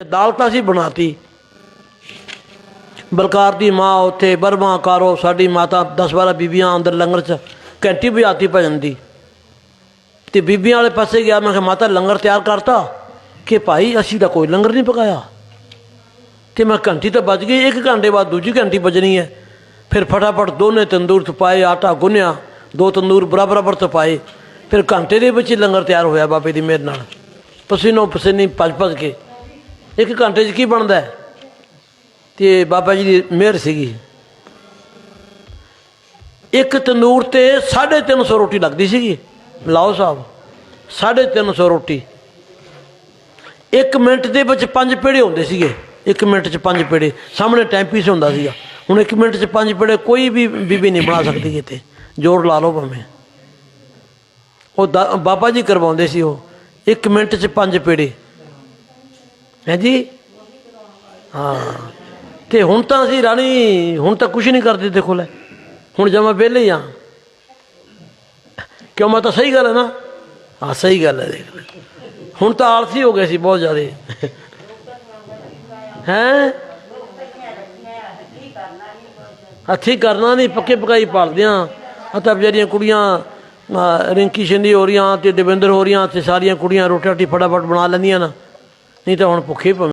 ਦਾਲ ਸੀ ਅਸੀਂ ਬਣਾਤੀ। ਬਲਕਾਰ ਦੀ ਮਾਂ ਉੱਥੇ ਬਰਮਾ ਕਾਰੋ, ਸਾਡੀ ਮਾਤਾ 10 12 ਬੀਬੀਆਂ ਅੰਦਰ ਲੰਗਰ 'ਚ ਘੰਟੀ ਵਜਾਤੀ ਭਜਨ ਦੀ। ਤੇ ਬੀਬੀਆਂ ਵਾਲੇ ਪਾਸੇ ਗਿਆ, ਮੈਂ ਕਿਹਾ, ਮਾਤਾ, ਲੰਗਰ ਤਿਆਰ ਕਰਤਾ? ਕਿ ਭਾਈ, ਅਸੀਂ ਤਾਂ ਕੋਈ ਲੰਗਰ ਨਹੀਂ ਪਕਾਇਆ? ਤੇ ਮੈਂ ਘੰਟੀ ਤਾਂ ਵੱਜ ਗਈ, ਇੱਕ ਘੰਟੇ ਬਾਅਦ ਦੂਜੀ ਘੰਟੀ ਵੱਜਣੀ ਹੈ। ਫਿਰ ਫਟਾਫਟ ਦੋਨੇ ਤੰਦੂਰ ਤਪਾਏ ਆਟਾ ਗੁੰਨਿਆ, ਦੋ ਤੰਦੂਰ ਬਰਾਬਰ ਬਰਾਬਰ 'ਚ ਫਿਰ ਘੰਟੇ ਦੇ ਵਿੱਚ ਹੀ ਲੰਗਰ ਤਿਆਰ ਹੋਇਆ ਬਾਬੇ ਦੀ ਮਿਹਰ ਨਾਲ। ਪਸੀਨੋ ਪਸੀਨੀ ਭੱਜ ਭੱਜ ਕੇ ਇੱਕ ਘੰਟੇ 'ਚ ਕੀ ਬਣਦਾ ਹੈ? ਤੇ ਬਾਬਾ ਜੀ ਦੀ ਮਿਹਰ ਸੀਗੀ। ਇੱਕ ਤੰਦੂਰ ਤੇ 350 ਰੋਟੀ ਲੱਗਦੀ ਸੀਗੀ। ਲਾਓ ਸਾਹਿਬ 350 ਰੋਟੀ। ਇੱਕ ਮਿੰਟ ਦੇ ਵਿੱਚ ਪੰਜ ਪੇੜੇ ਹੁੰਦੇ ਸੀਗੇ। ਇੱਕ ਮਿੰਟ 'ਚ ਪੰਜ ਪੇੜੇ। ਸਾਹਮਣੇ ਟਾਈਮ ਪੀਸ ਹੁੰਦਾ ਸੀਗਾ। ਹੁਣ ਇੱਕ ਮਿੰਟ 'ਚ ਪੰਜ ਪੇੜੇ ਕੋਈ ਵੀ ਬੀਬੀ ਨਹੀਂ ਬਣਾ ਸਕਦੀ ਕਿਤੇ। ਜ਼ੋਰ ਲਾ ਲਓ ਭਾਵੇਂ। ਉਹ ਦਾ- ਬਾਬਾ ਜੀ ਕਰਵਾਉਂਦੇ ਸੀ ਉਹ। ਇੱਕ ਮਿੰਟ 'ਚ ਪੰਜ ਪੇੜੇ। ਹੈ ਜੀ? ਹਾਂ। ਤੇ ਹੁਣ ਤਾਂ ਅਸੀਂ ਰਾਣੀ, ਹੁਣ ਤਾਂ ਕੁਝ ਨਹੀਂ ਕਰਦੇ ਦੇਖੋ ਲੈ। ਹੁਣ ਜਮਾ ਵਿਹਲੇ ਹੀ ਆ। ਕਿਉਂ ਮੈਂ ਤਾਂ ਸਹੀ ਗੱਲ ਹੈ ਨਾ? ਹਾਂ, ਸਹੀ ਗੱਲ ਹੈ, ਦੇਖ ਲੈ। ਹੁਣ ਤਾਂ ਆਲਸੀ ਹੋ ਗਏ ਸੀ ਬਹੁਤ ਜ਼ਿਆਦਾ। ਹੈ? ਹੱਥੀ ਕਰਨਾ ਨਹੀਂ, ਪੱਕੇ ਪਕਾਈ ਪਾਲਦੇ ਆ। ਆ ਤਾਂ ਵਿਚਾਰੀਆਂ ਕੁੜੀਆਂ ਰਿੰਕੀ ਸ਼ਿੰਦੀ ਹੋ ਰਹੀਆਂ ਤੇ ਦਵਿੰਦਰ ਹੋ ਰਹੀਆਂ ਤੇ ਸਾਰੀਆਂ ਕੁੜੀਆਂ ਰੋਟੀ ਰਾਟੀ ਫਟਾਫਟ ਬਣਾ ਲੈਂਦੀਆਂ ਨਾ। ਨਹੀਂ ਤਾਂ ਹੁਣ ਭੁੱਖੇ ਪਵੇਂ